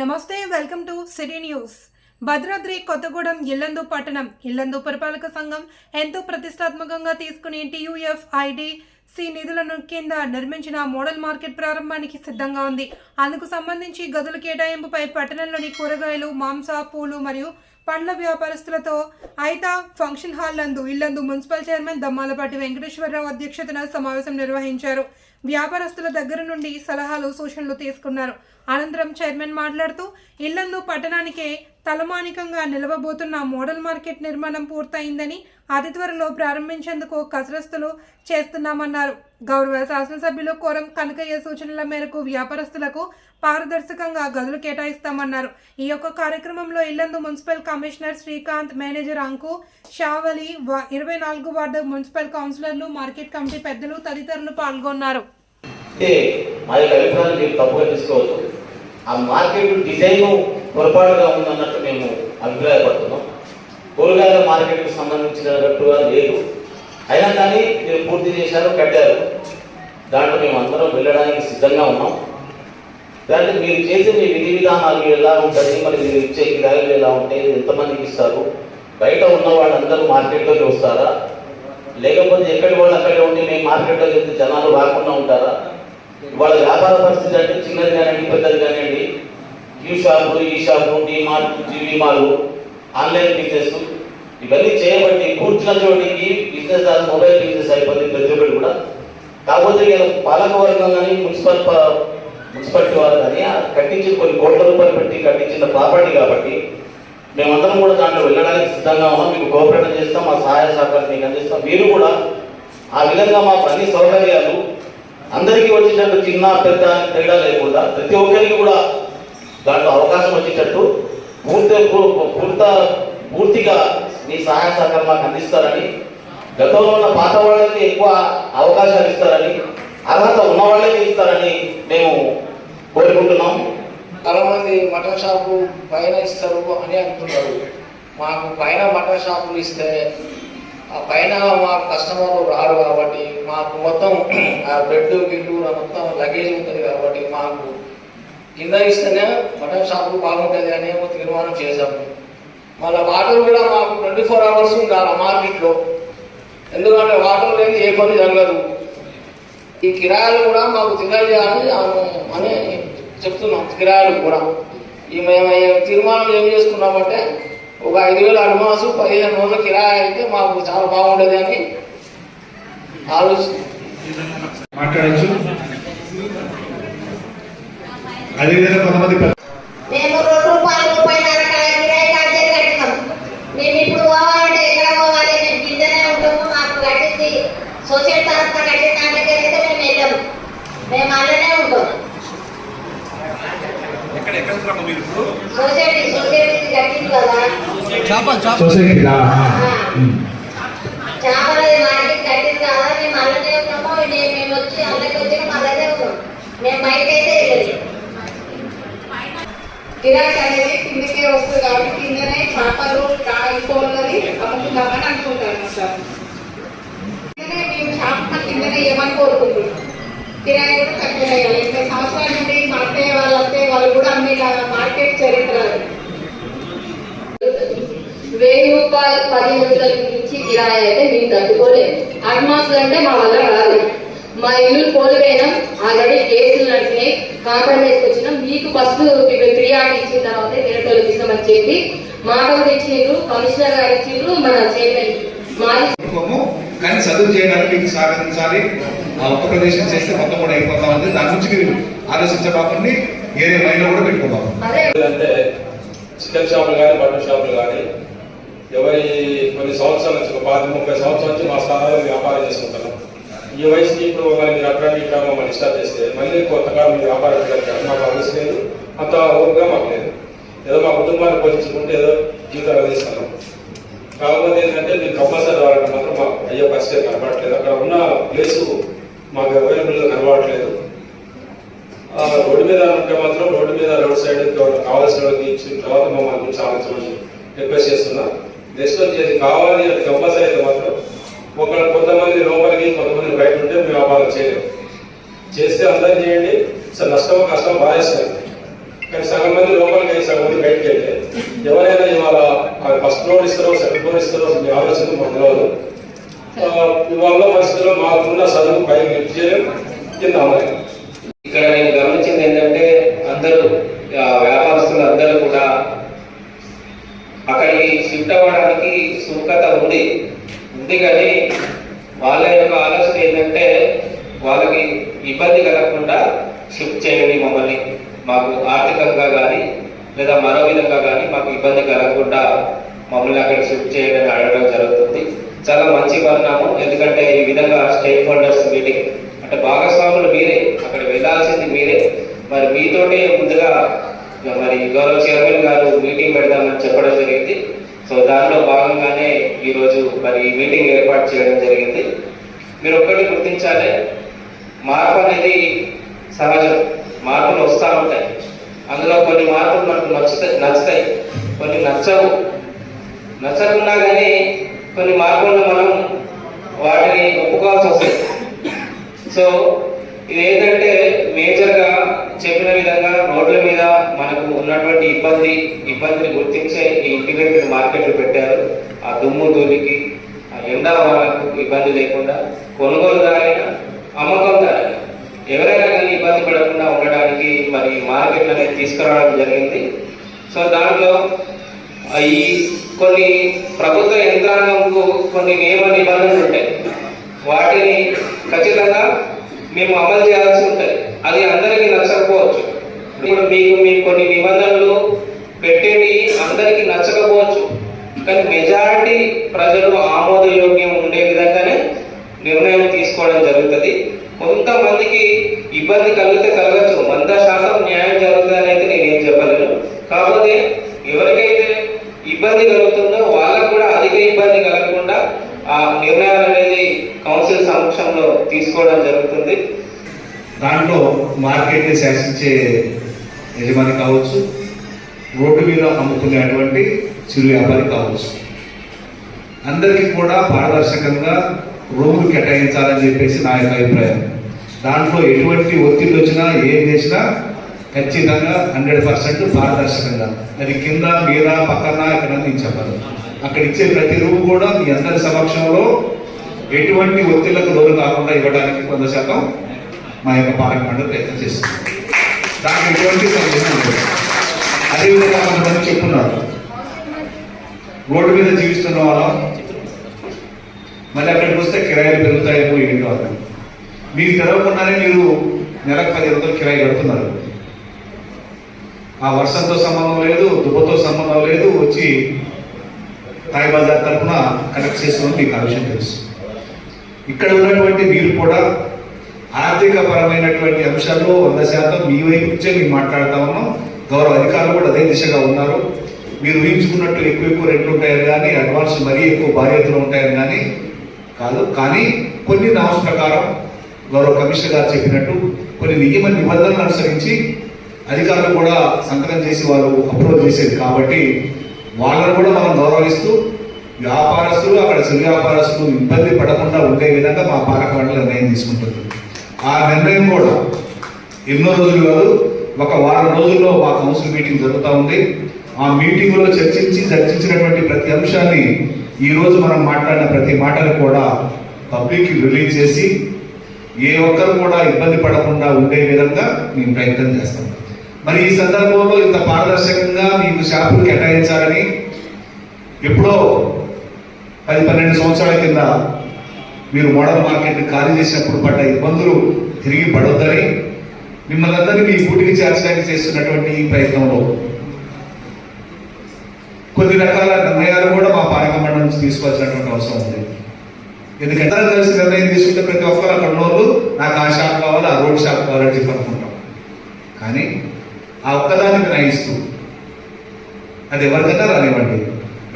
నమస్తే welcome to city news. Bhadradri Kothagudem Yellandu పట్టణం ఇల్లందు పరిపాలక సంఘం ఎంతో ప్రతిష్టాత్మకంగా తీసుకుని టీయూఎఫ్ ఐడి సి నిధులను కింద నిర్మించిన మోడల్ మార్కెట్ ప్రారంభానికి సిద్ధంగా ఉంది. అందుకు సంబంధించి గదుల కేటాయింపుపై పట్టణంలోని కూరగాయలు మాంస పూలు మరియు పండ్ల వ్యాపారస్తులతో ఐతా ఫంక్షన్ హాల్ నందు ఇల్లందు మున్సిపల్ చైర్మన్ దమ్మాలపాటి వెంకటేశ్వరరావు అధ్యక్షతన సమావేశం నిర్వహించారు. వ్యాపారస్తుల దగ్గర నుండి సలహాలు సూచనలు తీసుకున్నారు. అనంతరం చైర్మన్ మాట్లాడుతూ ఇల్లందు పట్టణానికే తలమానికంగా నిలవబోతున్న మోడల్ మార్కెట్ నిర్మాణం పూర్తయిందని అతి త్వరలో ప్రారంభించేందుకు కసరస్తులు చేస్తున్నామన్నారు. గౌరవ శాసనసభ్యులు కోరం కనకయ్య సూచనల మేరకు వ్యాపారస్తులకు పారదర్శకంగా గదులు కేటాయిస్తామన్నారు. ఈ యొక్క కార్యక్రమంలో Yellandu municipal commissioner Srikanth manager Anku Shavali ఇరవై నాలుగు వార్డు మున్సిపల్ కౌన్సిలర్లు మార్కెట్ కమిటీ పెద్దలు తదితరులు పాల్గొన్నారు. ఆ మార్కెట్ డిజైన్ పొరపాటుగా ఉందన్నట్టు మేము అభిప్రాయపడుతున్నాం. కూరగాయల మార్కెట్కి సంబంధించినట్టుగా లేదు. అయినా కానీ మీరు పూర్తి చేశారు కట్టారు. దాంట్లో మేము అందరం వెళ్ళడానికి సిద్ధంగా ఉన్నాం. దాంట్లో మీరు చేసే మీ విధి విధానాలు ఎలా ఉంటుంది మరి మీరు ఇచ్చే కిరాయిలు ఎలా ఉంటాయి? ఎంతమందికి ఇస్తారు? బయట ఉన్న వాళ్ళందరూ మార్కెట్లోకి వస్తారా లేకపోతే ఎక్కడి వాళ్ళు అక్కడే ఉండి మేము మార్కెట్లోకి వెళ్తే జనాలు రాకుండా ఉంటారా? వాళ్ళ వ్యాపార పరిస్థితి అంటే చిన్నది కానివ్వండి పెద్దది కానివ్వండి క్యూ షాపులు ఈ shop DMart GV mall online business ఇవన్నీ చేయబట్టి కూర్చున్న చోటికి బిజినెస్ అది మొబైల్ బిజినెస్ అయిపోయింది ప్రతి ఒక్కటి కూడా. కాకపోతే పాలకవర్గం పాలక వర్గం కానీ మున్సిపల్ మున్సిపాలిటీ వాళ్ళు కానీ ఆ కట్టించిన కొన్ని కోట్ల రూపాయలు పెట్టి కట్టించిన ప్రాపర్టీ కాబట్టి మేమందరం కూడా దాంట్లో వెళ్ళడానికి సిద్ధంగా ఉన్నాం. మీకు కోఆపరేట్ చేస్తాం మా సహాయ సహకారం మీకు అందిస్తాం. మీరు కూడా ఆ విధంగా మాకు అన్ని సౌకర్యాలు అందరికీ వచ్చేటట్టు చిన్న పెద్ద తేడా లేకుండా ప్రతి ఒక్కరికి కూడా దాంట్లో అవకాశం వచ్చేటట్టు పూర్తి పూర్త పూర్తిగా మీ సహాయ సహకారం మాకు అందిస్తారని గతంలో ఉన్న పాత వాళ్ళకి ఎక్కువ అవకాశాలు ఇస్తారని అర్హత ఉన్న వాళ్ళకి ఇస్తారని మేము కోరుకుంటున్నాం. చాలామంది మటన్ షాపు పైన ఇస్తారు అని అంటున్నారు. మాకు పైన మటన్ షాపులు ఇస్తే ఆ పైన మా కస్టమర్లు రారు కాబట్టి మాకు మొత్తం ఆ బెడ్ గిడ్డు మొత్తం లగేజ్ ఉంటుంది కాబట్టి మాకు కింద ఇస్తేనే మటన్ షాపులు బాగుంటుంది అని తీర్మానం చేశాము మళ్ళీ వాటర్ కూడా మాకు ట్వంటీ ఫోర్ అవర్స్ ఉండాలి మార్కెట్లో. ఎందుకంటే వాటర్ లేని ఏ పని జరగదు. ఈ కిరాయాలు కూడా మాకు తెలియజేయాలని అని చెప్తున్నాం కిరాయిలు కూడా. ఈ మేము తీర్మానం ఏం చేసుకున్నామంటే ఒక ఐదు వేల అడ్వాన్స్ పదిహేను రోజుల కిరాయి అయితే మాకు చాలా బాగుండేది అని ఆలోచిస్తున్నాం. మాట్లాడచ్చు. అదేవిధంగా కొంతమంది పెద్ద- మేము రెండు రూపాయలు రూపాయలు కిరాయి ఛార్జీలు కట్టినాం. మేము ఇప్పుడు పోవాలంటే ఎక్కడ పోవాలి? మేము కిందనే ఉంటాము మాకు కట్టింది సొసైటీ తరఫున కట్టిన దాంట్లోకి వెళ్తే మేము వెళ్ళాము మేము అలానే ఉంటాం సొసైటీ సొసైటీ కట్టింది కదా సొసైటీ దా- ఆ, ఉమ్. చేపలది మార్కెట్ కట్టింది కదా మేము అలానే ఉన్నాము మేము మేము వచ్చి అలాగే వచ్చి అలాగే ఉన్నాం మేము బయట అయితే వెళ్ళలేదు గిరాకీ అనేది కిందకే వస్తుంది కాబట్టి కిందనే చేపలు కాయకూరలని అమ్ముకుందామని అనుకుంటాను సార్ కిందనే మేము చేప కిందనే ఏమని కోరుకుంటున్నాం కిరాయి కూడా తక్కువ వేయాలి ఇంకా సంవత్సరాల నుండి మా అత్తయ్య వాళ్ళ అత్తయ్య వాళ్ళు కూడా అన్ని మార్కెట్ చరిత్ర అది. వెయ్యి రూపాయలు పది వందల నుంచి కిరాయి అయితే మేము తట్టుకోలేము అడ్వాన్స్ అంటే మా వల్ల రాదు మా ఇల్లు కోల్పోయినాం. ఆల్రెడీ కేసులు నడిచినాయి. కాంప్రమైజ్ వచ్చినాం మీకు ఫస్ట్ ఫిర్యాదు ఇచ్చిన తర్వాత వేరేటోళ్ళకి ఇస్తామని చెప్పి మాట కూడా ఇచ్చిండ్రు. కమిషనర్ గారు ఇచ్చిండ్రు. మన చైర్మన్ కానీ చదువు చేయడానికి మీకు సహకరించాలి ఆ ఒక్క ప్రదేశం చేస్తే మొత్తం కూడా అయిపోతా ఉంది. దాని నుంచి మీరు ఆలోచించబాకండి. ఏరే మైండ్ కూడా పెట్టుకోబాకు. అదే. అంటే చికెన్ షాపులు కానీ మటన్ షాపులు కానీ ఇరవై కొన్ని సంవత్సరాల నుంచి ఒక పాతి ముప్పై సంవత్సరాల నుంచి మా స్థానాల్లో వ్యాపారం చేసుకుంటున్నాం. ఈ వయసుకి ఇప్పుడు మరి మీరు అట్లా ఇక్కడ మమ్మల్ని స్టార్ట్ చేస్తే మళ్ళీ కొత్తగా మీరు వ్యాపారం చేయాలి మాకు అవసరం లేదు. అంత ఓపిక మాకు లేదు. ఏదో మా కుటుంబాన్ని పోషించుకుంటే ఏదో జీవితాలు అందిస్తున్నాం కాకపోతే ఏంటంటే మీరు కంపల్సరీ రావాలంటే మాత్రం మాకు అయ్యే పరిస్థితి కనబడట్లేదు. అక్కడ ఉన్న ప్లేసు మాకు అవైలబుల్గా కనబడట్లేదు. రోడ్డు మీద ఉంటే మాత్రం రోడ్డు మీద రోడ్ సైడ్ కావాల్సిన వాళ్ళకి ఇచ్చిన తర్వాత మమ్మల్ని గురించి ఆలోచించమని రిక్వెస్ట్ చేస్తున్నా. నెక్స్ట్ వచ్చేది కావాలి అది కంపల్సరీ అయితే మాత్రం ఒక కొంతమంది లోపలికి కొంతమంది బయట ఉంటే మేము వ్యాపారం చేయలేము. చేస్తే అందరం చేయండి. సార్ నష్టమో కష్టమో బాధేస్తుంది. కానీ సగం మంది లోపలికి అయితే సగం మంది బయటకి వెళ్తే ఎవరైనా ఇవాళ ఫస్ట్ ఫ్లోర్ ఇస్తారో సెకండ్ ఫ్లోర్ ఇస్తారో మీ ఆలోచన మొదలవదు ఇవాళ పరిస్థితుల్లో మాకున్న చదువు పైకి లిఫ్ట్ చేయలేం కింద ఇక్కడ నేను గమనించింది ఏంటంటే అందరూ కూడా అక్కడికి సుముఖత ఉంది. ఉంది కానీ వాళ్ళ యొక్క ఆలోచన ఏంటంటే వాళ్ళకి ఇబ్బంది కలగకుండా షిఫ్ట్ చేయండి మమ్మల్ని. మాకు ఆర్థికంగా కానీ లేదా మరో విధంగా కానీ మాకు ఇబ్బంది కలగకుండా మమ్మల్ని అక్కడ షిఫ్ట్ చేయడం అడగడం జరుగుతుంది. చాలా మంచి పరిణామం ఎందుకంటే ఈ విధంగా స్టేక్ హోల్డర్స్ మీటింగ్ అంటే భాగస్వాములు మీరే అక్కడ వెళ్ళాల్సింది మీరే. మరి మీతోటే ముందుగా మరి గౌరవ చైర్మన్ గారు మీటింగ్ పెడదామని చెప్పడం జరిగింది. సో దానిలో భాగంగానే ఈరోజు మరి ఈ మీటింగ్ ఏర్పాటు చేయడం జరిగింది. మీరు ఒక్కటి గుర్తించాలి. మార్పు అనేది సహజం. మార్పులు వస్తూ ఉంటాయి. అందులో కొన్ని మార్పులు మనకు నచ్చుతాయి నచ్చుతాయి. కొన్ని నచ్చవు. నచ్చకున్నా కానీ కొన్ని మార్పులను మనం వాటిని ఒప్పుకోవాల్సి వస్తుంది. సో ఇది ఏంటంటే మేజర్గా చెప్పిన విధంగా రోడ్ల మీద మనకు ఉన్నటువంటి ఇబ్బంది ఇబ్బందిని గుర్తించే ఈ ఇంటిగ్రేటెడ్ మార్కెట్లు పెట్టారు. ఆ దుమ్ము ధూళికి ఆ ఎండ వాళ్ళకు ఇబ్బంది లేకుండా కొనుగోలుదారైనా అమ్మకందారైనా ఎవరైనా కానీ ఇబ్బంది పడకుండా ఉండడానికి మరి మార్కెట్లు అనేది తీసుకురావడం జరిగింది. సో దాంట్లో ఈ కొన్ని ప్రభుత్వ యంత్రాంగంకు కొన్ని నియమ నిబంధనలు ఉంటాయి. వాటిని ఖచ్చితంగా మేము అమలు చేయాల్సి ఉంటుంది. అది అందరికీ నచ్చకపోవచ్చు. ఇప్పుడు మీకు మీకు కొన్ని నిబంధనలు పెట్టేవి అందరికీ నచ్చకపోవచ్చు. కానీ మెజారిటీ ప్రజలు ఆమోదయోగ్యం ఉండే విధంగానే నిర్ణయం తీసుకోవడం జరుగుతుంది. కొంతమందికి ఇబ్బంది కలిగితే కలగచ్చు. వంద శాతం న్యాయం జరుగుతుందని అయితే నేనేం చెప్పలేను. కాకపోతే ఎవరికైతే ఇబ్బంది కలుగుతుందో వాళ్ళకు కూడా అధిక ఇబ్బంది కలగకుండా ఆ నిర్ణయాలు అనేది కౌన్సిల్ సమక్షంలో తీసుకోవడం జరుగుతుంది. దాంట్లో మార్కెట్ని శాసించే యజమాని కావచ్చు రోడ్డు మీద అమ్ముకునేటువంటి చిరు వ్యాపారి కావచ్చు. అందరికీ కూడా పారదర్శకంగా రూములు కేటాయించాలని చెప్పేసి నా యొక్క అభిప్రాయం. దాంట్లో ఎటువంటి ఒత్తిడి వచ్చినా ఏం చేసినా ఖచ్చితంగా హండ్రెడ్ పర్సెంట్ పారదర్శకంగా. అది కింద మీద పక్కన ఇక్కడ నేను చెప్పాలి అక్కడ ఇచ్చే ప్రతి రూమ్ కూడా మీ అందరి సమక్షంలో ఎటువంటి ఒత్తిళ్ళకు లోను కాకుండా ఇవ్వడానికి కొంత శాతం మా యొక్క పాలక మండలి ప్రయత్నం చేస్తుంది దానికి ఎటువంటి సందేహం లేదు. అదేవిధంగా కొంతమంది చెప్తున్నారు. రోడ్డు మీద జీవిస్తున్న వాళ్ళం మళ్ళీ అక్కడికి వస్తే కిరాయిలు పెరుగుతాయేమో ఏంటో అని మీకు తెలవకుండానే మీరు నెలకు పది రోజులు కిరాయి కడుతున్నారు. ఆ వర్షంతో సంబంధం లేదు దుబ్బతో సంబంధం లేదు వచ్చి తాయి బజార్ తరఫున కనెక్ట్ చేస్తున్నాం మీకు ఆ విషయం తెలుసు. ఇక్కడ ఉన్నటువంటి మీరు కూడా ఆర్థిక పరమైనటువంటి అంశాల్లో వంద శాతం మీ వైపు నుంచే మేము మాట్లాడుతా ఉన్నాం. గౌరవ అధికారులు కూడా అదే దిశగా ఉన్నారు. మీరు ఊహించుకున్నట్టు ఎక్కువ ఎక్కువ రెంట్లు ఉంటాయని కానీ అడ్వాన్స్ మరీ ఎక్కువ బాధ్యతలు ఉంటాయని కానీ కాదు. కానీ కొన్ని నామ్స్ ప్రకారం గౌరవ కమిషనర్ గారు చెప్పినట్టు కొన్ని నియమ నిబంధనలు అనుసరించి అధికారులు కూడా సంతకం చేసి వారు అప్రోచ్ చేసేది. కాబట్టి వాళ్ళను కూడా మనం గౌరవిస్తూ వ్యాపారస్తులు అక్కడ చిరు వ్యాపారస్తులు ఇబ్బంది పడకుండా ఉండే విధంగా మా పాలక మండలి నిర్ణయం తీసుకుంటుంది. ఆ నిర్ణయం కూడా ఎన్నో రోజులు కాదు ఒక వారం రోజుల్లో మా కౌన్సిల్ మీటింగ్ జరుగుతూ ఉంది. ఆ మీటింగ్లో చర్చించి చర్చించినటువంటి ప్రతి అంశాన్ని ఈరోజు మనం మాట్లాడిన ప్రతి మాటను కూడా పబ్లిక్కి రిలీజ్ చేసి ఏ ఒక్కరు కూడా ఇబ్బంది పడకుండా ఉండే విధంగా మేము ప్రయత్నం చేస్తాం. మరి ఈ సందర్భంలో ఇంత పారదర్శకంగా మీకు షాపులు కేటాయించాలని ఎప్పుడో పది పన్నెండు సంవత్సరాల కింద మీరు మోడల్ మార్కెట్ ఖాళీ చేసినప్పుడు పడ్డ ఇబ్బందులు తిరిగి పడొద్దని మిమ్మల్ని అందరినీ మీ పూటికి చేర్చడానికి చేస్తున్నటువంటి ఈ ప్రయత్నంలో. కొన్ని రకాల నిర్ణయాలు కూడా మా పాలక మండలి నుంచి తీసుకోవాల్సినటువంటి అవసరం ఉంది. ఎందుకంటే కలిసి నిర్ణయం తీసుకుంటే ప్రతి ఒక్కరు అక్కడ వాళ్ళు నాకు ఆ షాప్ కావాలి ఆ రోడ్ షాప్ కావాలని చెప్పి అనుకుంటాం. కానీ ఆ ఒక్కదాన్ని నిర్ణయిస్తూ అది ఎవరికైనా రానివ్వండి.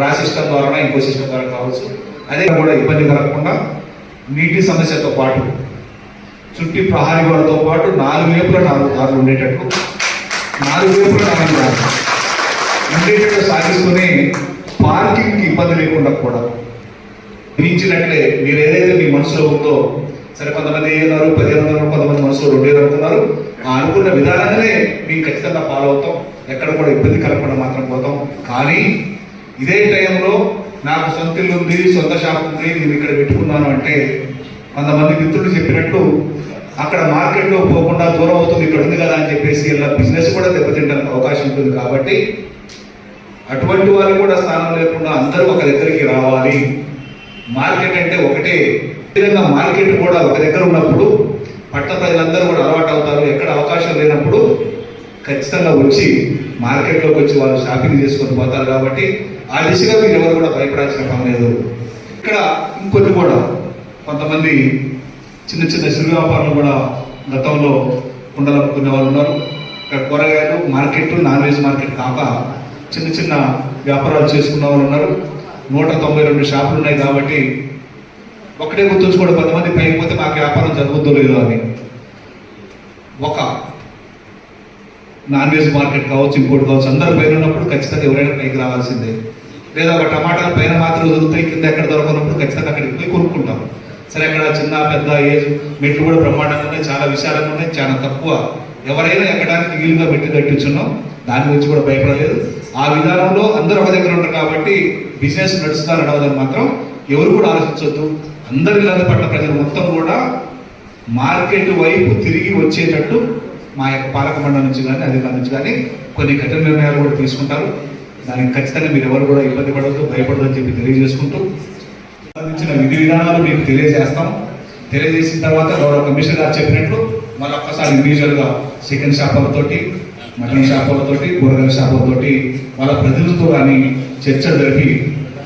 రా సిస్టమ్ ద్వారా ఇంకో సిస్టమ్ ద్వారా కావచ్చు. అదే కూడా ఇబ్బంది కలగకుండా నీటి సమస్యతో పాటు చుట్టి ప్రహారీ గోడతో పాటు నాలుగు వైపుల నాలుగు దారులు ఉండేటట్టు. నాలుగు వైపుల నాలుగు దారులు ఉండేటట్టు సాగిస్తూనే పార్కింగ్కి ఇబ్బంది లేకుండా కూడా మించినట్లే మీరు ఏదైతే మీ మనసులో ఉందో సరే కొంతమంది ఏదన్నారు పదిహేను వందలు కొంతమంది మనసులో రెండు వేలు అనుకున్నారు ఆ అనుకున్న విధానంగానే మేము ఖచ్చితంగా ఫాలో అవుతాం. ఎక్కడ కూడా ఇబ్బంది కలగకుండా మాత్రం పోతాం. కానీ ఇదే టైంలో నాకు సొంత ఇల్లు ఉంది సొంత షాప్ ఉంది నేను ఇక్కడ పెట్టుకున్నాను అంటే కొంతమంది మిత్రులు చెప్పినట్టు అక్కడ మార్కెట్లో పోకుండా దూరం అవుతుంది ఇక్కడ ఉంది కదా అని చెప్పేసి ఇలా బిజినెస్ కూడా దెబ్బతింటానికి అవకాశం ఉంటుంది కాబట్టి అటువంటి వారు కూడా స్థానం లేకుండా అందరూ ఒక దగ్గరికి రావాలి. మార్కెట్ అంటే ఒకటే. విధంగా మార్కెట్ కూడా ఒక దగ్గర ఉన్నప్పుడు పట్ట ప్రజలందరూ కూడా అలవాటు అవుతారు. ఎక్కడ అవకాశం లేనప్పుడు ఖచ్చితంగా వచ్చి మార్కెట్లోకి వచ్చి వాళ్ళు షాపింగ్ చేసుకొని పోతారు కాబట్టి ఆ దిశగా మీరు ఎవరు కూడా భయపడాల్సిన పని లేదు. ఇక్కడ ఇంకొన్ని కూడా కొంతమంది చిన్న చిన్న సిరు వ్యాపారులు కూడా గతంలో ఉండాలనుకునే వాళ్ళు ఉన్నారు. ఇక్కడ కూరగాయలు మార్కెట్ నాన్ వెజ్ మార్కెట్ కాక చిన్న చిన్న వ్యాపారాలు చేసుకున్న వాళ్ళు ఉన్నారు. నూట తొంభై రెండు షాపులు ఉన్నాయి కాబట్టి ఒకటే గుర్తుంచుకోండి కొంతమంది పైకి పోతే మాకు వ్యాపారం జరుగుతుందో లేదో అని. ఒక నాన్ వెజ్ మార్కెట్ కావచ్చు ఇంకోటి కావచ్చు అందరూ పైన ఉన్నప్పుడు ఖచ్చితంగా ఎవరైనా పైకి రావాల్సిందే. లేదా ఒక టమాటాలు పైన మాత్రం దొరుకుతాయి కింద ఎక్కడ దొరకనప్పుడు ఖచ్చితంగా అక్కడికి పోయి కొనుక్కుంటాం. సరే అక్కడ చిన్న పెద్ద ఏజ్ మెట్లు కూడా బ్రహ్మాండంగా ఉన్నాయి చాలా విశాలంగా ఉన్నాయి చాలా తక్కువ. ఎవరైనా ఎక్కడానికి వీలుగా పెట్టి కట్టించున్నాం. దాని గురించి కూడా భయపడలేదు. ఆ విధానంలో అందరూ ఒక దగ్గర ఉంటారు కాబట్టి బిజినెస్ నడుస్తా నడవదని మాత్రం. ఎవరు కూడా ఆలోచించవద్దు అందరి ఇళ్ళ పట్ల ప్రజలు మొత్తం కూడా మార్కెట్ వైపు తిరిగి వచ్చేటట్టు మా యొక్క పాలక మండలి నుంచి కానీ అధికారుల నుంచి కానీ కొన్ని కఠిన నిర్ణయాలు కూడా తీసుకుంటారు. దానికి ఖచ్చితంగా మీరు ఎవరు కూడా ఇబ్బంది పడవద్దు భయపడదు అని చెప్పి తెలియజేసుకుంటూ సంబంధించిన విధి విధానాలు మీకు తెలియజేస్తాం. తెలియజేసిన తర్వాత గౌరవ కమిషనర్ గారు చెప్పినట్లు మళ్ళీ ఒక్కసారి ఇండివిజువల్గా చికెన్ షాపులతోటి మటన్ షాపులతోటి కూరగాయల షాపులతోటి వాళ్ళ ప్రతినిధులతో కానీ చర్చ జరిపి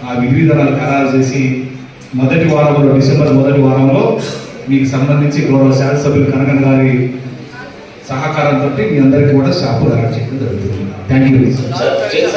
ఆ విధి విధానాలు ఖరారు చేసి మొదటి వారంలో డిసెంబర్ మొదటి వారంలో మీకు సంబంధించి గౌరవ శాసనసభ్యులు కనకన్ గారి సహకారంతో మీ అందరికీ కూడా షాపులు అలా చేయడం జరుగుతుంది. Thank you